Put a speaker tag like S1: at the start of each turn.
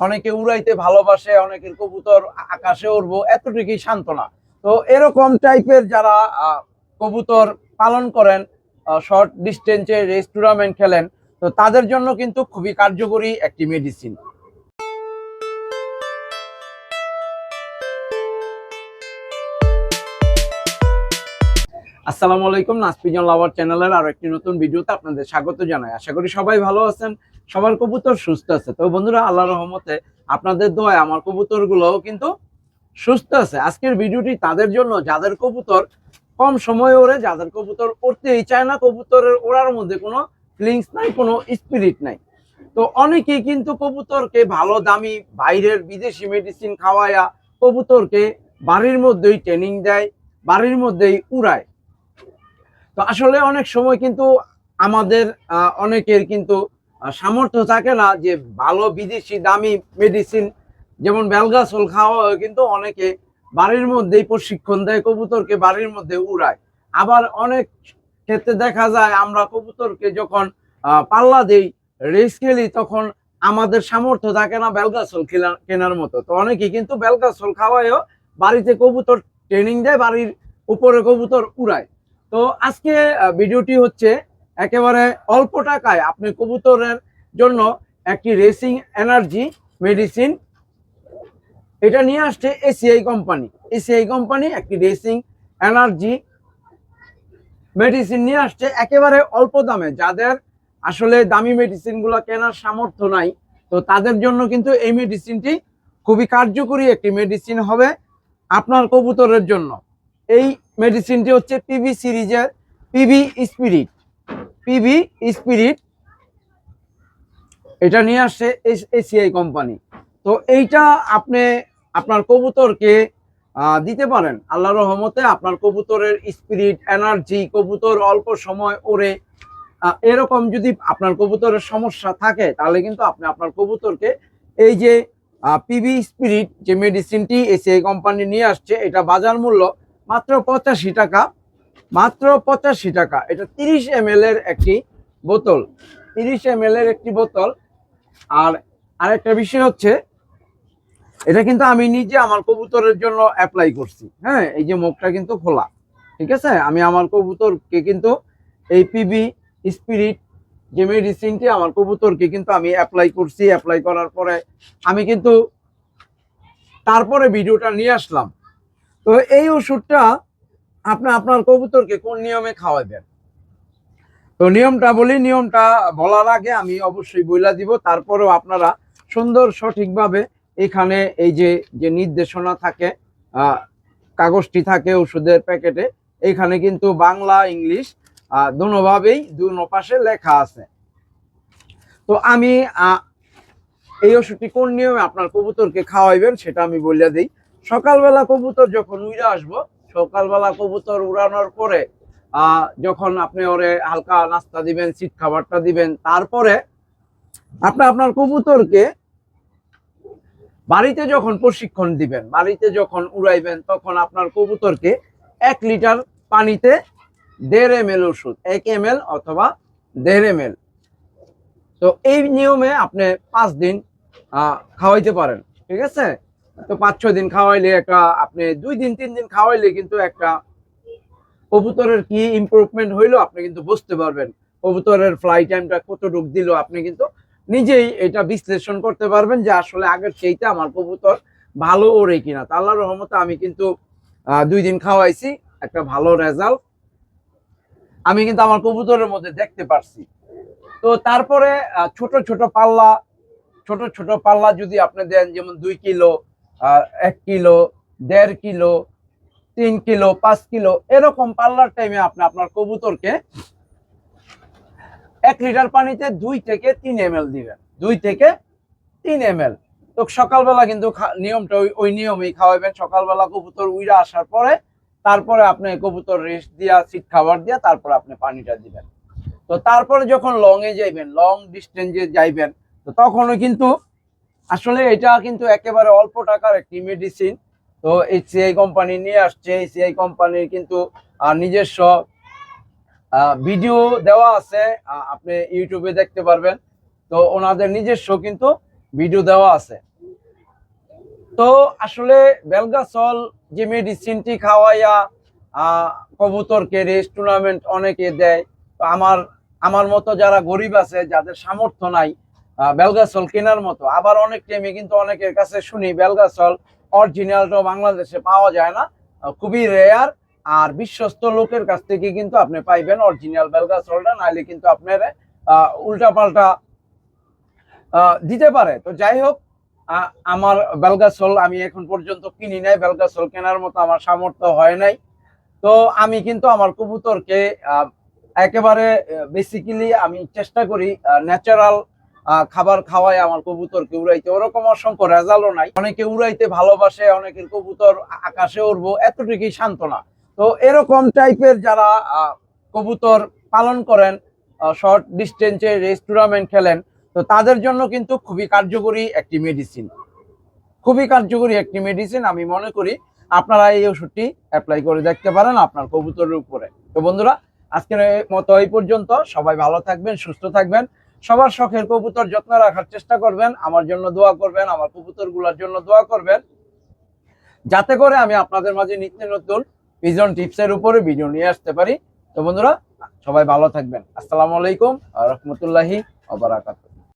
S1: অনেকে উড়াইতে ভালোবাসে, অনেকের কবুতর আকাশে উড়বো, এতটুকুই সান্ত্বনা। তো এরকম টাইপের যারা কবুতর পালন করেন শর্ট ডিস্টেন্সে রেস টুর্নামেন্ট খেলেন, তো তাদের জন্য কিন্তু খুবই কার্যকরী একটি মেডিসিন আসসালামু আলাইকুম, নাসপিজন লাভার চ্যানেলের আরও একটি নতুন ভিডিওতে আপনাদের স্বাগত জানাই। আশা করি সবাই ভালো আছেন, সবার কবুতর সুস্থ আছে। তো বন্ধুরা আল্লাহ রহমতে আপনাদের দোয়ায় আমার কবুতরগুলোও কিন্তু সুস্থ আছে। আজকের ভিডিওটি তাদের জন্য, যাদের কবুতর কম সময়ে ওড়ে, যাদের কবুতর উড়তেই চায় না, কবুতরের ওড়ার মধ্যে কোনো ফিলিংস নাই, কোনো স্পিরিট নাই। তো অনেকেই কিন্তু কবুতরকে ভালো দামি বাইরের বিদেশি মেডিসিন খাওয়ায়া কবুতরকে বাড়ির মধ্যেই ট্রেনিং দেয়, বাড়ির মধ্যেই উড়ায়। তো আসলে অনেক সময় কিন্তু আমাদের অনেকের কিন্তু সামর্থ্য থাকে না যে ভালো বিদেশি দামি মেডিসিন যেমন বেলগাছল খাওয়া কিন্তু অনেকে বাড়ির মধ্যেই প্রশিক্ষণ দেয়, কবুতরকে বাড়ির মধ্যে উড়ায়। আবার অনেক ক্ষেত্রে দেখা যায় আমরা কবুতরকে যখন পাল্লা দেই, রেস খেলি, তখন আমাদের সামর্থ্য থাকে না বেলগাছল কেনার মতো। তো অনেকে কিন্তু বেলগাছল খাওয়ায়ও বাড়িতে কবুতর ট্রেনিং দেয়, বাড়ির উপরে কবুতর উড়ায়। তো আজকে ভিডিওটি হচ্ছে একেবারে অল্প টাকায় আপনি কবুতরের জন্য একটি রেসিং এনার্জি মেডিসিন এটা নিয়ে আসছে এসিআই কোম্পানি এসিআই কোম্পানি একটি রেসিং এনার্জি মেডিসিন নিয়ে আসছে একেবারে অল্প দামে। যাদের আসলে দামি মেডিসিনগুলো কেনার সামর্থ্য নাই, তো তাদের জন্য কিন্তু এই মেডিসিনটি খুবই কার্যকরী একটি মেডিসিন হবে আপনার কবুতরের জন্য। এই মেডিসিনটি হচ্ছে পিবি সিরিজের পিবি স্পিরিট পিবি স্পিরিট এটা নিয়ে আসছে এসিআই কোম্পানি তো এইটা আপনি আপনার কবুতরকে দিতে পারেন। আল্লাহ রহমতে আপনার কবুতরের স্পিরিট এনার্জি কবুতর অল্প সময় আহ, এরকম যদি আপনার কবুতরের সমস্যা থাকে তাহলে কিন্তু আপনি আপনার কবুতরকে এই যে পিবি স্পিরিট যে মেডিসিনটি এসিআই কোম্পানি নিয়ে আসছে এটা বাজার মূল্য মাত্র পঁচাশি টাকা, মাত্র পঁচাশি টাকা। এটা তিরিশ এম এর একটি বোতল, তিরিশ এম এর একটি বোতল। আর আরেকটা বিষয় হচ্ছে, এটা কিন্তু আমি নিজে আমার কবুতরের জন্য অ্যাপ্লাই করছি। হ্যাঁ এই যে মুখটা কিন্তু খোলা, ঠিক আছে? আমি আমার কবুতরকে কিন্তু এই পিবি স্পিরিট যে মেডিসিনটি আমার কবুতরকে কিন্তু আমি অ্যাপ্লাই করছি। অ্যাপ্লাই করার পরে আমি কিন্তু তারপরে ভিডিওটা নিয়ে আসলাম। তো এই ওষুধটা আপনি, আপনার কবুতরকে কোন নিয়মে খাওয়াবেন তো নিয়মটা বলি, নিয়মটা বলার আগে আমি অবশ্যই বইলা দিব, তারপরেও আপনারা সুন্দর সঠিকভাবে এখানে এই যে যে নির্দেশনা থাকে কাগজটি থাকে ওষুধের প্যাকেটে, এখানে কিন্তু বাংলা, ইংলিশ দোনোভাবেই দুনো পাশে লেখা আছে। তো আমি এই ওষুধটি কোন নিয়মে আপনার কবুতরকে খাওয়াইবেন সেটা আমি বলে দিই। সকালবেলা কবুতর যখন উড়ে আসব, সকালবেলা কবুতর উড়ানোর পরে যখন আপনি ওরে হালকা নাস্তা দিবেন শীত খাবারটা দিবেন, তারপরে আপনি আপনার কবুতরকে বাড়িতে যখন প্রশিক্ষণ দিবেন, বাড়িতে যখন উড়াইবেন, তখন আপনার কবুতরকে এক লিটার পানিতে দেড় এম এল ওষুধ, এক এম এল অথবা দেড় এম এল তো এই নিয়মে আপনি পাঁচ দিন খাওয়াইতে পারেন, ঠিক আছে? তো পাঁচ, ছয় দিন খাওয়াইলে একটা আপনি দুই দিন, তিন দিন খাওয়াইলে কিন্তু একটা কবুতরের কি ইমপ্রুভমেন্ট হইল আপনি কিন্তু বুঝতে পারবেন। কবুতরের ফ্লাই টাইমটা কতটুকু দিল আপনি কিন্তু নিজেই এটা বিশ্লেষণ করতে পারবেন যে আসলে আগের চাইতে আমার কবুতর ভালো ওড়ে কিনা। তা আল্লাহর রহমতে আমি কিন্তু দুই দিন খাওয়াইছি, একটা ভালো রেজাল্ট আমি কিন্তু আমার কবুতরের মধ্যে দেখতে পারছি। তো তারপরে ছোট ছোট পাল্লা, ছোট ছোট পাল্লা যদি আপনি দেন, যেমন দুই কিলো এক কিলো, দেড় কিলো, তিন কিলো, পাঁচ কিলো, এরকম পাল্লার টাইমে আপনি আপনার কবুতরকে এক লিটার পানিতে দুই থেকে তিন এম দিবেন। দুই থেকে তিন এম এল তো সকালবেলা কিন্তু নিয়মটা ওই ওই নিয়মেই খাওয়াবেন। সকালবেলা কবুতর উইরা আসার পরে, তারপরে আপনি কবুতর রেস্ট দিয়া সিট খাবার দিয়া, তারপরে আপনি পানিটা দিবেন। তো তারপরে যখন লংয়ে যাইবেন লং ডিস্টেন্সে যাইবেন, তো তখনও কিন্তু আসলে এটা কিন্তু একেবারে অল্প টাকার একটি মেডিসিন তো এই সিআই কোম্পানি নিয়ে আসছে। এই সিআই কোম্পানির কিন্তু নিজস্ব ভিডিও দেওয়া আছে। আপনি ইউটিউবে দেখতে পারবেন। তো ওনাদের নিজস্ব কিন্তু ভিডিও দেওয়া আছে। তো আসলে বেলগাসল যে মেডিসিনটি খাওয়াইয়া কবুতরকে রেস টুর্নামেন্ট অনেকে দেয়। তো আমার আমার মতো যারা গরিব আছে, যাদের সামর্থ্য নাই আহ, বেলগাসল কেনার মতো। আবার অনেক টাইমে কিন্তু অনেকের কাছে শুনি বেলগাসল অরিজিনালটা বাংলাদেশে পাওয়া যায় না খুবই রেয়ার আর বিশ্বস্ত লোকের কাছ থেকে কিন্তু আপনি পাইবেন অরিজিনাল বেলগাসলটা নাইলে কিন্তু আপনার উল্টা পাল্টা দিতে পারে। তো যাই হোক আমার বেলগাসল আমি এখন পর্যন্ত কিনি নাই বেলগাসল কেনার মতো আমার সামর্থ্য হয় নাই। তো আমি কিন্তু আমার কবুতরকে একেবারে বেসিক্যালি আমি চেষ্টা করি ন্যাচারাল খাবার খাওয়ায় আমার কবুতরকে উড়াইতে। ওরকম অসংখ্য রেজাল্টও নাই। অনেকে উড়াইতে ভালোবাসে, অনেকের কবুতর আকাশে উড়বো, এতটুকুই সান্ত্বনা। তো এরকম টাইপের যারা কবুতর পালন করেন শর্ট ডিস্টেন্সে রেস টুর্নামেন্ট খেলেন, তো তাদের জন্য কিন্তু খুবই কার্যকরী একটি মেডিসিন খুবই কার্যকরী একটি মেডিসিন আমি মনে করি। আপনারা এই ওষুধটি অ্যাপ্লাই করে দেখতে পারেন আপনার কবুতরের উপরে। তো বন্ধুরা, আজকের মতো এই পর্যন্ত। সবাই ভালো থাকবেন, সুস্থ থাকবেন। সবার শখের কবুতর যত্ন রাখার চেষ্টা করবেন, আমার জন্য দোয়া করবেন, আমার কবুতরগুলার জন্য দোয়া করবেন। যাতে করে আমি আপনাদের মাঝে নিত্য নতুন পিজন টিপসের উপরে ভিডিও নিয়ে আসতে পারি। তো বন্ধুরা, সবাই ভালো থাকবেন। আসসালামু আলাইকুম রহমতুল্লাহি ওবারাকাতুহ